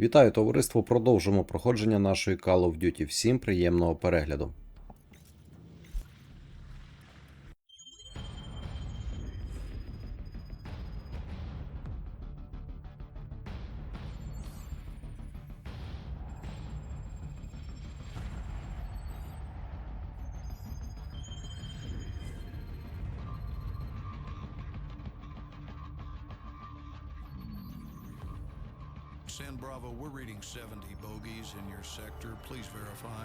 Вітаю товариство! Продовжимо проходження нашої Call of Duty. Всім приємного перегляду. Sector. Please verify.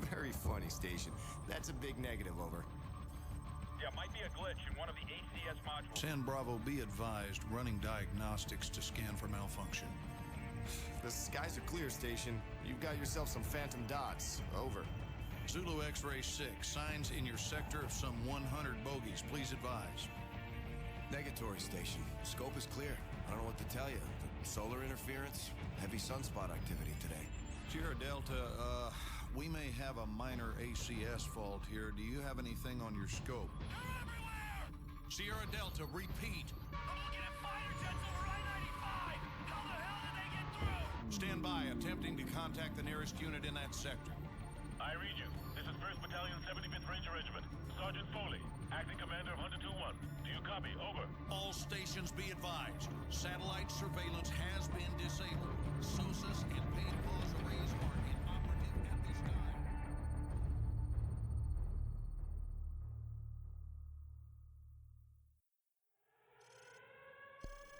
Very funny, Station. That's a big negative, over. Yeah, might be a glitch in one of the ACS modules. San Bravo, be advised, running diagnostics to scan for malfunction. The skies are clear, Station. You've got yourself some phantom dots. Over. Zulu X-Ray 6, signs in your sector of some 100 bogeys. Please advise. Negatory, Station. Scope is clear. I don't know what to tell you. The solar interference, heavy sunspot activity today. Sierra Delta, uh, we may have a minor ACS fault here. Do you have anything on your scope? Sierra Delta, repeat. Stand by, attempting to contact the nearest unit in that sector. I read you. 75th Regiment. Sergeant Foley, acting commander of Hunter 2-1. Do you copy? Over. All stations be advised. Satellite surveillance has been disabled. SOSUS and paid pause arrays are inoperative at this time.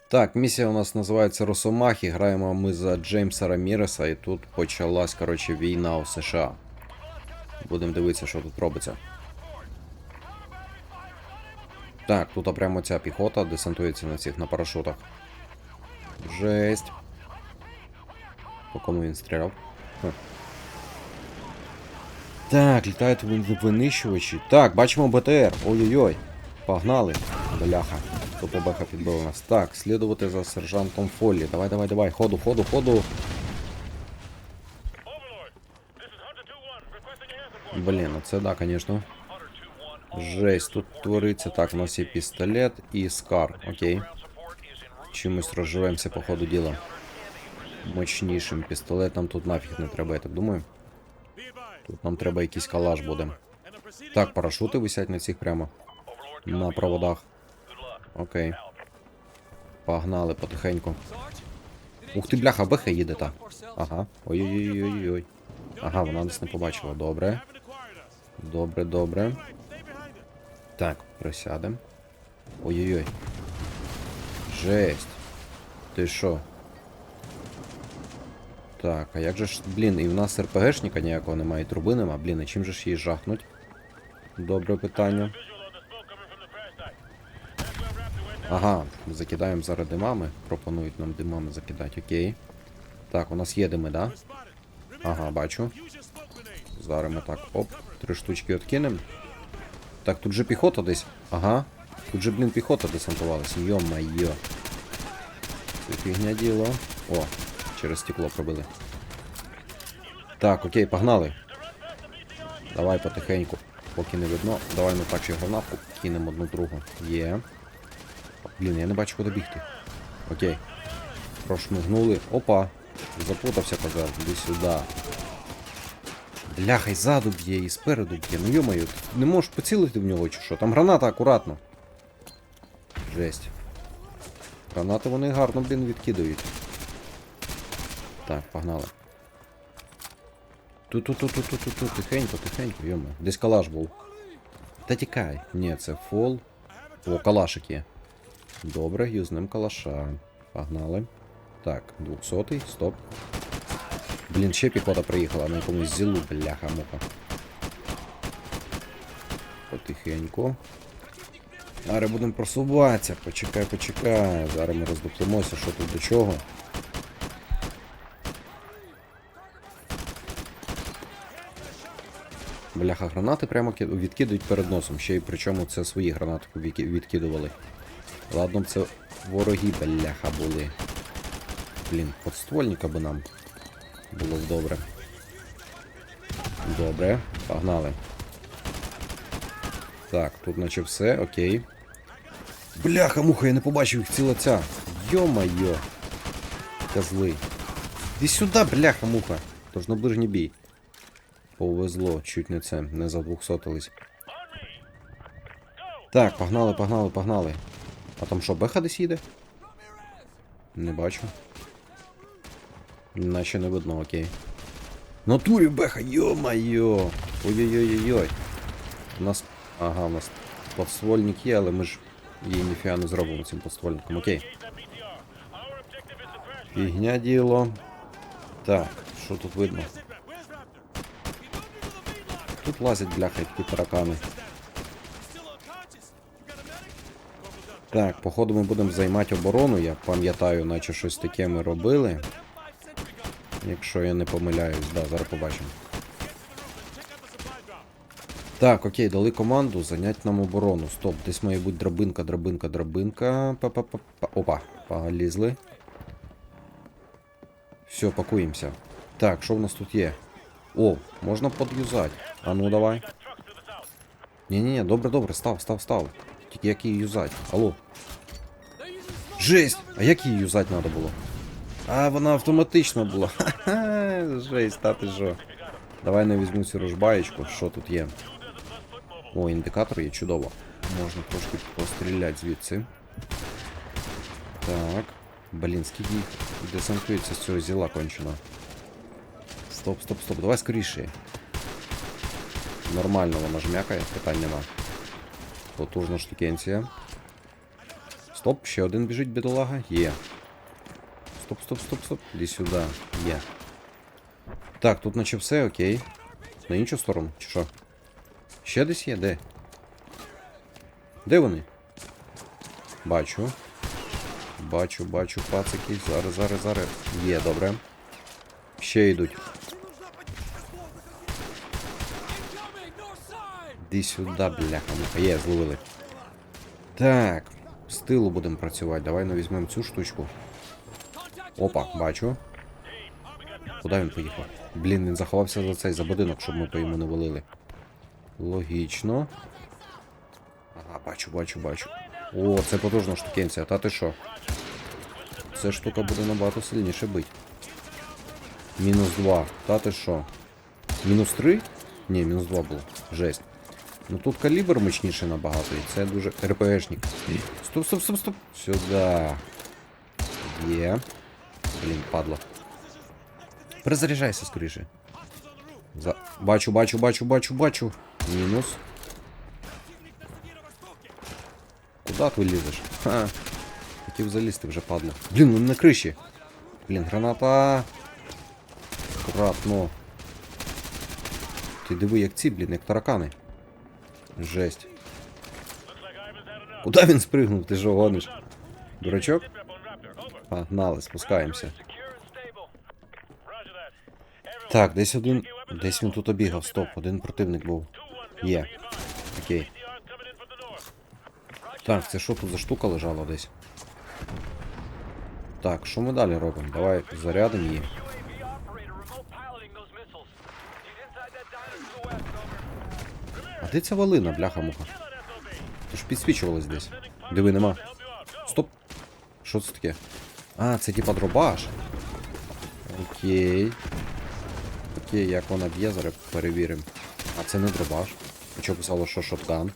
Так, місія у нас називається Росомахи. Граємо ми за Джеймса Раміреса, і тут почалась, коротше, війна у США. Будемо дивитися, що тут робиться. Так, тут прямо ця піхота десантується на цих на парашутах. Жесть. По кому він стріляв? Хм. Так, літають вин- винищувачі. Так, бачимо БТР. Ой-ой-ой. Погнали. Бляха. Тупо беха підбив нас. Так, слідувати за сержантом Фоллі. Давай, давай, давай. Ходу, ходу, ходу. Overlord, this is Hunter 2-1, requesting your air support. Блін, ну це да, звісно. Hunter 2-1, all Жесть, тут твориться. Так, у нас є пістолет і скар. Окей. Чимось розживемося по ходу діла. Мощнішим пістолетом тут нафіг не треба, я так думаю. Тут нам треба якийсь калаш буде. Так, парашути висять на цих прямо. На проводах. Окей. Погнали потихеньку. Ух ти, бляха, беха їде та. Ага. Ой-ой-ой-ой-ой. Ага, вона нас не побачила. Добре. Добре, добре. Так, присядем. Ой-ой-ой. Жесть. Ти що? Так, а як же ж. Блін, і в нас РПГшника ніякого немає, труби нема. Блін, а чим же ж її жахнуть? Добре питання. Ага, закидаємо зараз димами. Пропонують нам димами закидати, окей. Так, у нас є дими, да? Ага, бачу. Зараз ми так, оп, три штучки откинемо. Так, тут же піхота десь. Ага. Тут же, блін, піхота десантувалась. Йо-майо. Це фігня діло. О, через стекло пробили. Так, окей, погнали. Давай потихеньку. Поки не видно. Давай ми так ще гранатку кинемо одну другу. Є. Блін, я не бачу, куди бігти. Окей. Прошмигнули. Опа. Запутався козак. Іди сюди. Бляха, й ззаду б'є, і спереду б'є. Ну йомаю, ти не можеш поцілити в нього чи що? Там граната акуратно. Жесть. Гранати вони гарно, блін, відкидають. Так, погнали. Ту-ту-ту-ту-ту-ту-ту, тихенько, тихенько, йома. Десь калаш був. Та тікай. Ні, це фол. О, калашик є. Добре, юзнем калаша. Погнали. Так, 200 стоп. Блін, ще піхота приїхала на якомусь зілу, бляха мука. Потихеньку. Зараз будемо просуватися. Почекай, почекай. Зараз ми роздуплимося, що тут до чого. Бляха, гранати прямо ки- відкидують перед носом. Ще й причому це свої гранати відкидували. Ладно, це вороги, бляха, були. Блін, подствольника би нам було б добре. Добре, погнали. Так, тут наче все, окей. Бляха, муха, я не побачив їх ціла ця. Йо-майо. козли. Іди сюди, бляха, муха. Тож на ближній бій. Повезло, чуть не це, не задвухсотились. Так, погнали, погнали, погнали. А там що, беха десь їде? Не бачу. Наче не видно, окей. Натурі беха, йо-майо! Ой-ой-ой-ой-ой. У нас. Ага, у нас подствольник є, але ми ж її ніфіга не зробимо цим подствольником. Окей. Фігня діло. Так, що тут видно? Тут лазять бляха такі таракани. Так, походу ми будемо займати оборону, я пам'ятаю, наче щось таке ми робили. Якщо я не помиляюсь, да, зараз побачимо. Так, окей, дали команду зайняти нам оборону. Стоп, десь має бути драбинка, драбинка, драбинка. Па-па-па-па. Опа, полізли. Все, пакуємося. Так, що в нас тут є? О, можна под'юзати. А ну давай. Ні-ні-ні, добре, добре, став, став, став. Тільки як її юзати? Алло. Жесть! А як її юзати треба було? А, вона автоматично була. Ха-ха, жесть, та ти що. Давай не візьму цю рожбаєчку, що тут є. О, індикатор є чудово. Можна трошки постріляти звідси. Так. Блін, скільки десантується з цього зіла кончено. Стоп, стоп, стоп, давай скоріше. Нормально вона жмякає, питань нема. Потужна штукенція. Стоп, ще один біжить бідолага. Є. Стоп, стоп, стоп, стоп. Іди сюди. Є. Так, тут наче все окей. На іншу сторону, чи що? Ще десь є? Де? Де вони? Бачу. Бачу, бачу, пацики. Зараз, зараз, зараз. Є, добре. Ще йдуть. Іди сюди, бляха. муха. Є, зловили. Так. З тилу будемо працювати. Давай ну, візьмемо цю штучку. Опа, бачу. Куди він поїхав? Блін, він заховався за цей за будинок, щоб ми по йому не валили. Логічно. Ага, бачу, бачу, бачу. О, це потужна штукенція, та ти що? Ця штука буде набагато сильніше бить. Мінус 2. Та ти що? Мінус 3? Ні, мінус 2 було. Жесть. Ну тут калібр мощніший набагато, і це дуже. РПГшник. Стоп, стоп, стоп, стоп. Сюди. Є. Блін, падло. Перезаряджайся скоріше. За... Бачу, бачу, бачу, бачу, бачу. Мінус. Куда ти лізеш? Ха. Хотів залізти вже падло. Блін, він на криші. Блін, граната. Аккуратно. Ти диви, як ці, блін, як таракани. Жесть. Куда він спригнув? Ти що гониш? Дурачок? Погнали, спускаємося. Так, десь один. Десь він тут обігав. Стоп, один противник був. Є. Окей. Так, це що тут за штука лежала десь? Так, що ми далі робимо? Давай зарядимо її. А де ця валина, бляха-муха? Ти ж підсвічувалась десь. Диви, нема. Стоп. Що це таке? А, це типа дробаш. Окей. Окей, як вона б'є, зараз перевіримо. А це не дробаш. Хоча писало, що шотган.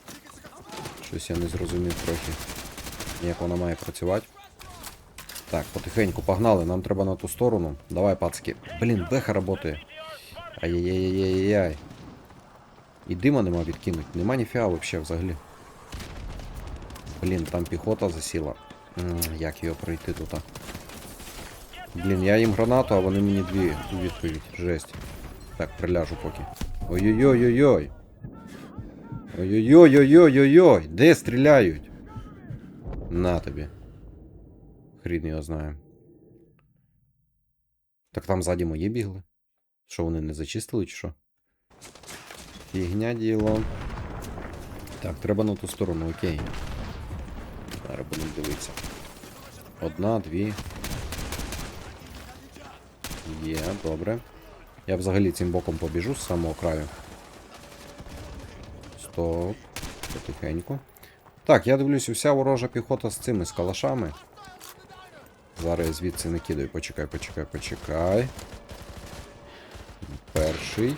Щось я не зрозумів трохи. Як вона має працювати. Так, потихеньку погнали, нам треба на ту сторону. Давай, пацки. Блін, беха работає. Ай-яй-яй-яй-яй. І дима нема відкинуть. Нема ніфіга вообще взагалі. Блін, там піхота засіла. Як його пройти тут? Блін, я їм гранату, а вони мені дві у відповідь. Жесть. Так, приляжу поки. Ой-ой-ой-ой-ой. Ой-ой-ой-ой-ой-ой-ой. Де стріляють? На тобі. Хрін його знає. Так там ззаді мої бігли. Що вони не зачистили, чи що? Фігня діло. Так, треба на ту сторону, окей. Зараз будемо дивитися. Одна, дві. Є, добре. Я взагалі цим боком побіжу з самого краю. Стоп. Потихеньку. Так, я дивлюсь, вся ворожа піхота з цими з калашами. Зараз я звідси не кидаю. Почекай, почекай, почекай. Перший.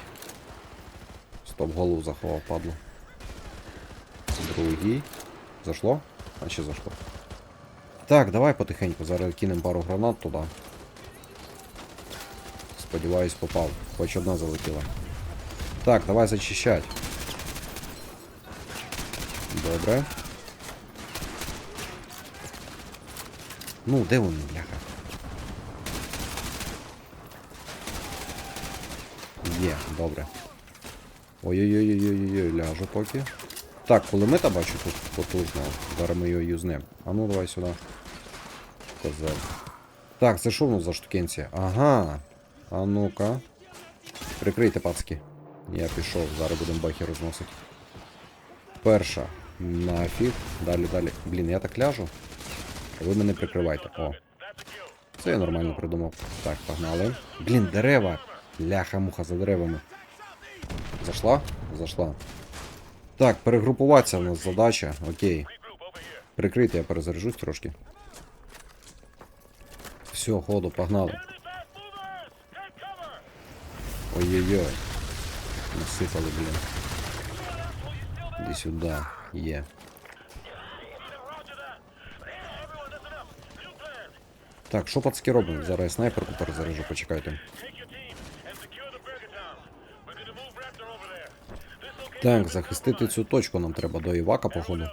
Стоп, голову заховав, падло. Другий. Зашло? А ще зашло. Так, давай потихеньку. Зараз кинемо пару гранат туди. Сподіваюсь, попав. Хоч одна залетіла. Так, давай зачищать. Добре. Ну, де вони, бляха? Є, добре. Ой-ой-ой-ой-ой, ляжу поки. Так, кулемета бачу тут потужно. Зараз ми його юзнем. А ну давай сюди. Козел. Так, це що в нас за штукенція? Ага. А ну-ка. Прикрийте, пацки. Я пішов, зараз будемо бахи розносити. Перша. Нафіг. Далі, далі. Блін, я так ляжу. Ви мене прикривайте. О. Це я нормально придумав. Так, погнали. Блін, дерева. Ляха-муха за деревами. Зашла? Зашла. Так, перегрупуватися у нас задача. Окей. Прикрити, я перезаряжусь трошки. Все, ходу, погнали. Ой-ой-ой. Насипали, блін. Іди сюди. Є. Так, що пацки робимо? Зараз я снайперку перезаряжу, почекайте. Так, захистити цю точку нам треба до Івака, походу.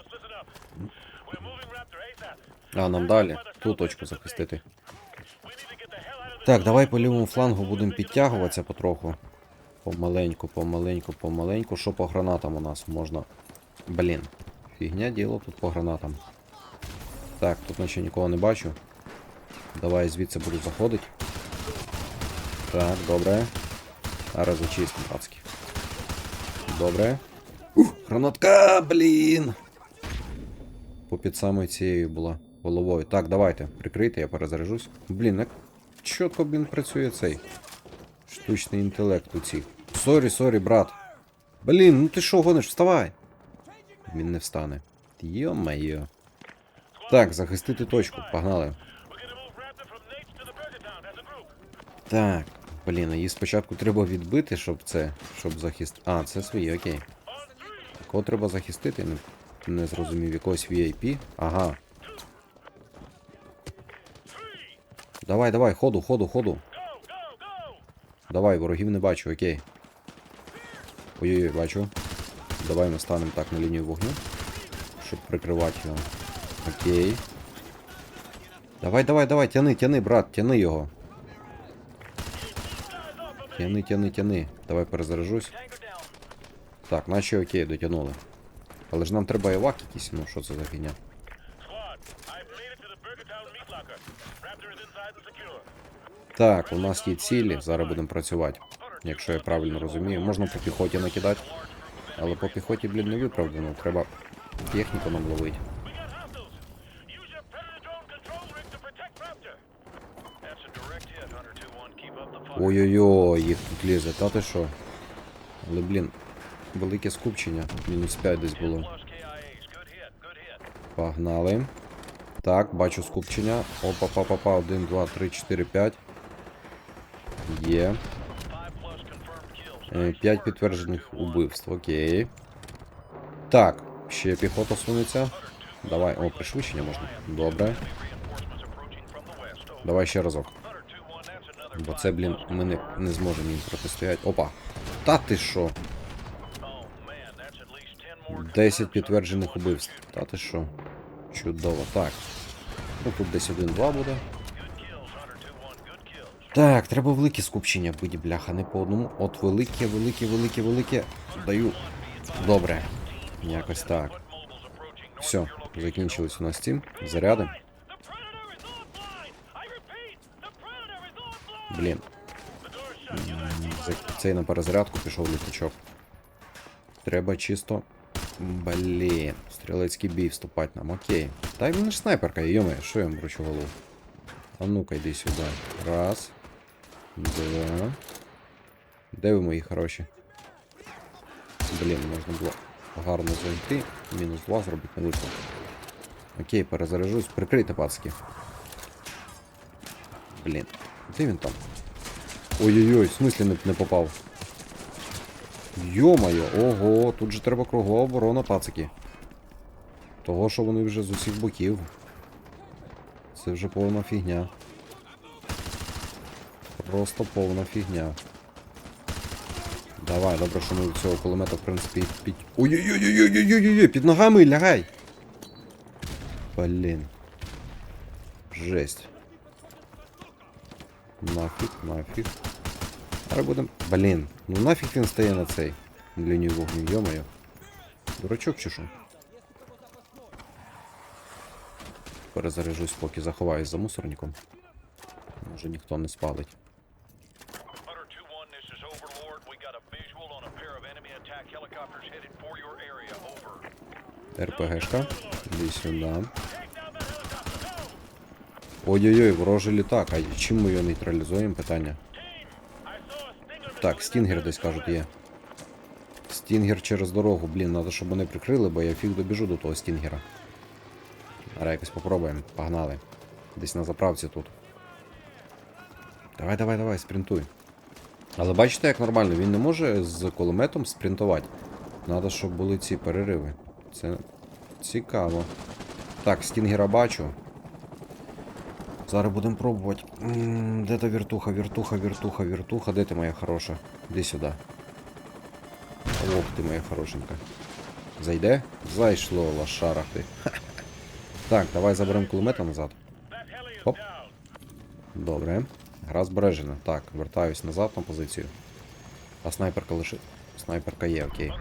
А, нам далі. Ту точку захистити. Так, давай по лівому флангу будемо підтягуватися потроху. Помаленьку, помаленьку, помаленьку. Що по гранатам у нас можна. Блін. Фігня діло тут по гранатам. Так, тут наче нікого не бачу. Давай звідси буду заходити. Так, добре. Зараз зачистимо, пацки. Добре. Ух, гранатка, блін. Попід самою цією була головою. Так, давайте, прикрийте, я перезаряжусь. Блін, як чітко, блін, працює цей. Штучний інтелект у цих. Сорі, сорі, брат. Блін, ну ти що гониш, вставай. Він не встане. Йо-майо. Так, захистити точку, погнали. Так, блін, її спочатку треба відбити, щоб це. Щоб захист. А, це свої, окей. Кого треба захистити? Не, не зрозумів, якогось VIP. Ага. Давай, давай, ходу, ходу, ходу. Давай, ворогів не бачу, окей. Ой-ой-ой, бачу. Давай ми станемо так на лінію вогню. Щоб прикривати його. Окей. Давай, давай, давай, тяни, тяни, брат, тяни його. Тяни, тяни, тяни. Давай перезаряжусь. Так, наче окей, дотягнули. Але ж нам треба івак якийсь, ну що це за фігня? Так, у нас є цілі, зараз будемо працювати. Якщо я правильно розумію, можна по піхоті накидати. Але по піхоті, блін, не виправдано. Треба техніку нам ловити. Ой-ой-ой, їх тут лізе, та ти що? Але, блін, велике скупчення. Мінус 5 десь було. Погнали. Так, бачу скупчення. опа па па па 1, 2, 3, 4, 5. Є. 5 підтверджених убивств, окей. Так, ще піхота сунеться. Давай, о, пришвидшення можна. Добре. Давай ще разок. Бо це, блін, ми не, не зможемо їм протистояти. Опа! Та ти що? 10 підтверджених убивств. Та ти що? Чудово. Так. Ну тут десь 1-2 буде. Так, треба велике скупчення бити, бляха, не по одному. От велике, велике, велике, велике. Даю. Добре. Якось так. Все, закінчились у нас ці заряди. Блін. Цей на перезарядку пішов літачок. Треба чисто. Блін. Стрілецький бій вступати нам, окей. Та мене ж снайперка, йоме, що я мручу голову. А ну-ка йди сюди. Раз. Два. Де ви мої хороші? Блін, можна було гарно зайти. Мінус два зробити не вийшло. Окей, перезаряжусь. Прикрийте, пацки. Блін. Де він там? Ой-ой-ой, в смислі не, не попав. Йо-моє, ого, тут же треба кругова оборона, пацики. Того, що вони вже з усіх боків. Це вже повна фігня. Просто повна фігня. Давай, добре, що ми від цього кулемета, в принципі, під. Ой-ой-ой-ой-ой-ой-ой-ой, під ногами лягай! Блін. Жесть. Нафіг, нафіг. Але будем. Блін, ну нафіг він стає на цей лінію вогню, йомаю. Дурачок чи що? Перезаряжусь, поки заховаюсь за мусорником. Може ніхто не спалить. Hunter 2-1, this is Overlord. We got a visual on a pair of enemy attack helicopters headed for your area. Over. РПГшка. Іди сюди. Ой-ой-ой, ворожий літак. А чим ми його нейтралізуємо? Питання. Так, стінгер десь кажуть є. Стінгер через дорогу. Блін, треба, щоб вони прикрили, бо я фіг добіжу до того стінгера. Але якось попробуємо. Погнали. Десь на заправці тут. Давай, давай, давай, спринтуй. Але бачите, як нормально, він не може з кулеметом спринтувати. Треба, щоб були ці перериви. Це цікаво. Так, стінгера бачу. Зараз будемо пробувати. Де та віртуха, віртуха, віртуха, віртуха. Де ти моя хороша? Іди сюди. Ох ти моя хорошенька. Зайде? Зайшло, лошара ти. Так, давай заберемо кулемета назад. Оп. Добре. Гра збережена. Так, вертаюсь назад на позицію. А снайперка лише. Снайперка є, окей.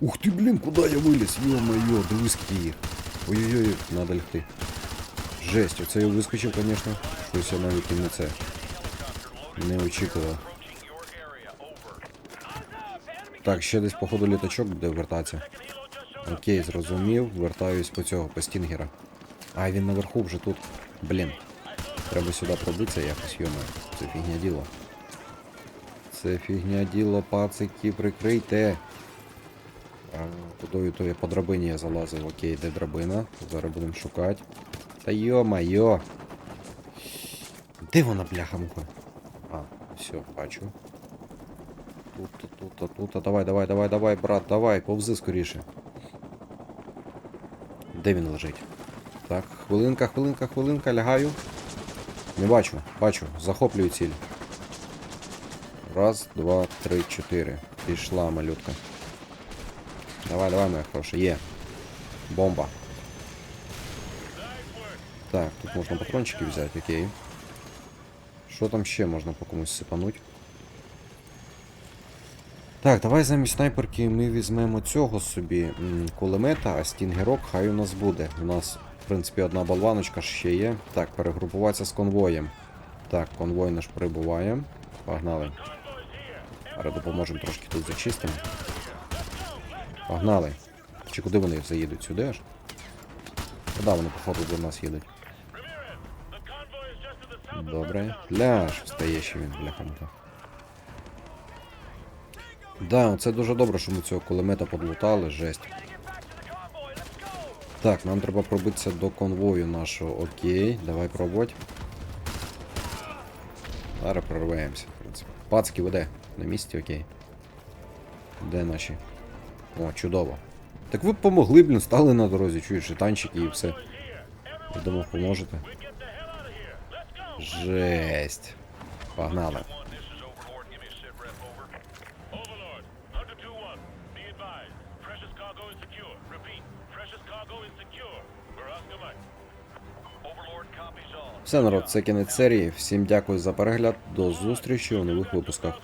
Ух ти, блін, куди я виліз? Йо-моє, дивись, скільки їх. Ой-ой-ой, надо лягти. Жесть, оце я вискочив, звісно. Щось я навіть і це. Не очікував. Так, ще десь, походу, літачок буде вертатися. Окей, зрозумів. Вертаюсь по цього, по стінгера. А, він наверху вже тут. Блін. Треба сюди пробитися якось, йомо. Це фігня діло. Це фігня діло, пацики, прикрийте. Кудою то я по драбині я залазив. Окей, де драбина? Зараз будемо шукати. Та йо-майо. Де вона, бляха муха? А, все, бачу. Тут, тут, тут, тут. Давай, давай, давай, давай, брат, давай, повзи скоріше. Де він лежить? Так, хвилинка, хвилинка, хвилинка, лягаю. Не бачу, бачу, захоплюю ціль. Раз, два, три, чотири. Пішла малютка. Давай, давай, моя хороша, є. Бомба. Так, тут можна патрончики взяти, окей. Що там ще можна по комусь сипануть? Так, давай замість снайперки ми візьмемо цього собі кулемета, а стінгерок хай у нас буде. У нас, в принципі, одна болваночка ще є. Так, перегрупуватися з конвоєм. Так, конвой наш прибуває. Погнали. Зараз допоможемо трошки тут зачистимо. Погнали. Чи куди вони заїдуть? Сюди аж? Куди вони, походу, до нас їдуть? Добре. Ляж, встає ще він, бляханка. Да, це дуже добре, що ми цього кулемета подлутали, жесть. Так, нам треба пробитися до конвою нашого. Окей, давай пробувати. Зараз прорваємося, в принципі. Пацки, ви де? На місці, окей. Де наші? О, чудово. Так ви б помогли, блін, стали на дорозі, чуєш, і танчики і все. Я думав, поможете. Жесть. Погнали. One, this is Overlord. Give me a sit rep over. Overlord, Hunter 2-1, be advised. Precious cargo is secure. Repeat, precious cargo is secure. We're Oscar Mike. Overlord copies all. Все, народ, це кінець серії. Всім дякую за перегляд. До зустрічі у нових випусках.